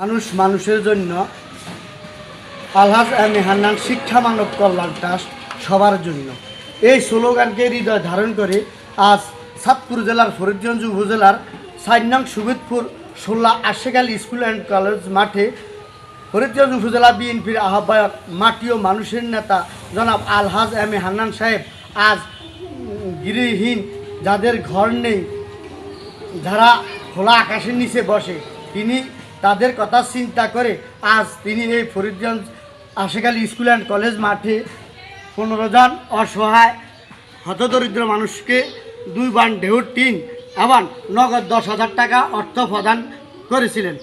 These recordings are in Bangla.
মানুষ মানুষের জন্য আলহাজ এম হান্নান শিক্ষা মানব কল্যাণ ট্রাস্ট সবার জন্য। এই স্লোগানকে হৃদয় ধারণ করে আজ সাতপুর জেলার ফরিদগঞ্জ উপজেলার সাইনাং সুবিদপুর সোল্লা আশেখ আলী স্কুল অ্যান্ড কলেজ মাঠে ফরিদগঞ্জ উপজেলা বিএনপির আহ্বায়ক মাটি ও মানুষের নেতা জনাব আলহাজ এম এ হান্নান সাহেব আজ গৃহহীন, যাদের ঘর নেই, যারা খোলা আকাশের নিচে বসে, তিনি তাদের কথা চিন্তা করে আজ তিনি এই Faridganj Ashekhali school and college মাঠে পনেরো জন অসহায়, হতদরিদ্র মানুষকে দুই বান ঢেউর টিন এবং নগদ দশ হাজার টাকা অর্থ প্রদান করেছিলেন।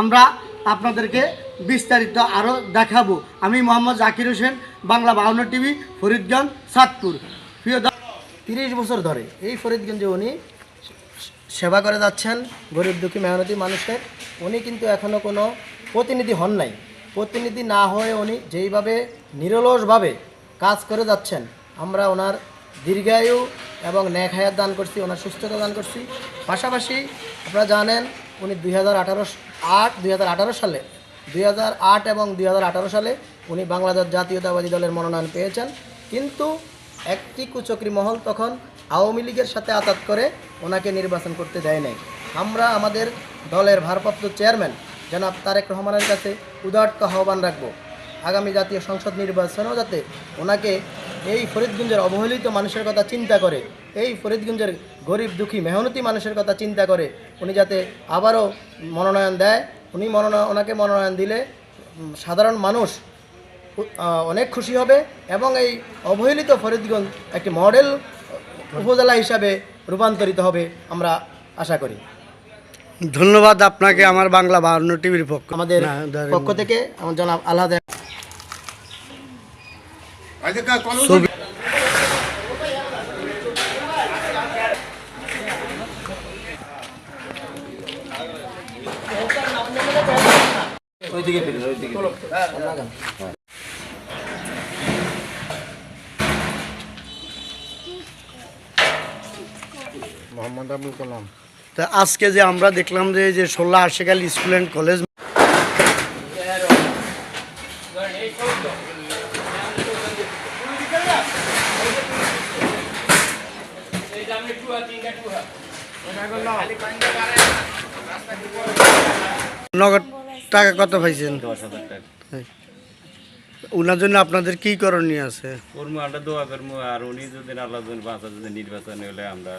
আমরা আপনাদেরকে বিস্তারিত আরও দেখাবো। আমি মোহাম্মদ জাকির হোসেন, বাংলা বাউন্ন টিভি, ফরিদগঞ্জ, সাতপুর। প্রিয় তিরিশ বছর ধরে এই ফরিদগঞ্জে উনি সেবা করে যাচ্ছেন, গরিব দুঃখী, মেহনতি মানুষের উনি কিন্তু এখনও কোনো প্রতিনিধি হন নাই। প্রতিনিধি না হয়ে উনি যেইভাবে নিরলসভাবে কাজ করে যাচ্ছেন, আমরা ওনার দীর্ঘায়ু এবং ন্যাক হায়াত দান করছি, ওনার সুস্থতা দান করছি। পাশাপাশি আপনারা জানেন, উনি দুই হাজার আঠারো আট, দুই হাজার আঠারো সালে, দুই হাজার আট এবং দুই হাজার আঠারো সালে উনি বাংলাদেশ জাতীয়তাবাদী দলের মনোনয়ন পেয়েছেন। কিন্তু একটি কুচক্রি মহল তখন আওয়ামী লীগের সাথে আতাত করে ওনাকে নির্বাচন করতে দেয় নাই। আমরা আমাদের দলের ভারপ্রাপ্ত চেয়ারম্যান জনাব তারেক রহমানের কাছে উদার্ত আহ্বান রাখব। আগামী জাতীয় সংসদ নির্বাচনেও যাতে ওনাকে এই ফরিদগঞ্জের অবহেলিত মানুষের কথা চিন্তা করে, এই ফরিদগঞ্জের গরিব দুঃখী মেহনতি মানুষের কথা চিন্তা করে উনি যাতে আবারও মনোনয়ন দেয়। উনি মনোনয়ন ওনাকে মনোনয়ন দিলে সাধারণ মানুষ অনেক খুশি হবে এবং এই অবহেলিত ফরিদগঞ্জ একটি মডেল উপজেলা হিসাবে রূপান্তরিত হবে আমরা আশা করি। ধন্যবাদ আপনাকে আমার বাংলা বাউন্ন টিভির পক্ষ। আমাদের পক্ষ থেকে আমার জনাব আল্লাহ ছবি মোহাম্মদ আবুল কালাম। তা আজকে যে আমরা দেখলাম যে এই যে ষোলো আশেখাল স্কুল অ্যান্ড কলেজ নগদ টাকা কত পাইছেন? দশ হাজার টাকা ওনার জন্য আপনাদের কি করণীয় আছে? করব আমরা দোয়া করব আর উনি যদি আল্লাহ জন্য বাঁচা যদি নির্বাচন হলে আমরা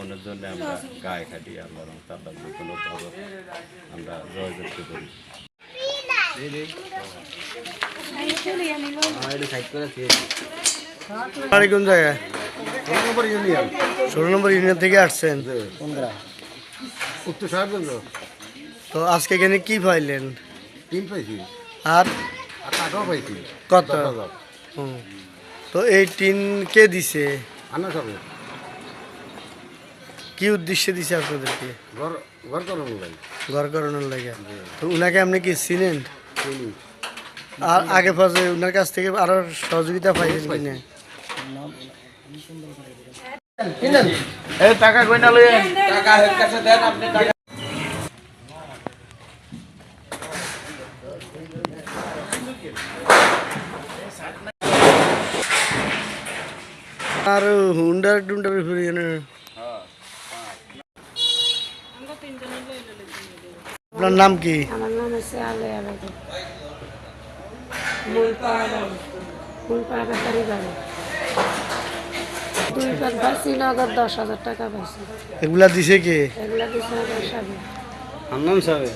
ওনার জন্য আমরা গায়ে খাটি আল্লাহ আল্লাহ যে কোনো আমরা জয়যুক্ত করি কোন জায়গায়? ষোলো নম্বর ইউনিয়ন থেকে আসছেন। উত্তর সাহেবগঞ্জ। তো আজকে এখানে কি পাইলেন? তিন পাইছি। আর আর টাকাও পাইছি। কত। তো এই টিন কে দিছে? আনা সবে কি উদ্দেশ্যে দিছে আপনাদেরকে? ঘর ঘর করার লাগে। ঘর করানোর লাগে। তো উনাকে আপনি কি চিনেন? আর আগে পাশে উনার কাছ থেকে আরও সহযোগিতা পাইছেন কিনা? আর হুন্ডার টুন্ডার ফিরে না আপনার নাম কি? আমার নাম হচ্ছে আলয়া বেগম মূলপাড়া বাড়ি মূলপাড়া বেকারি বাড়ি দুই পাঁচ পাইছি নগদ দশ হাজার টাকা পাইছি এগুলা দিছে কে? এগুলা দিছে আমার স্বামী। নাম সাহেব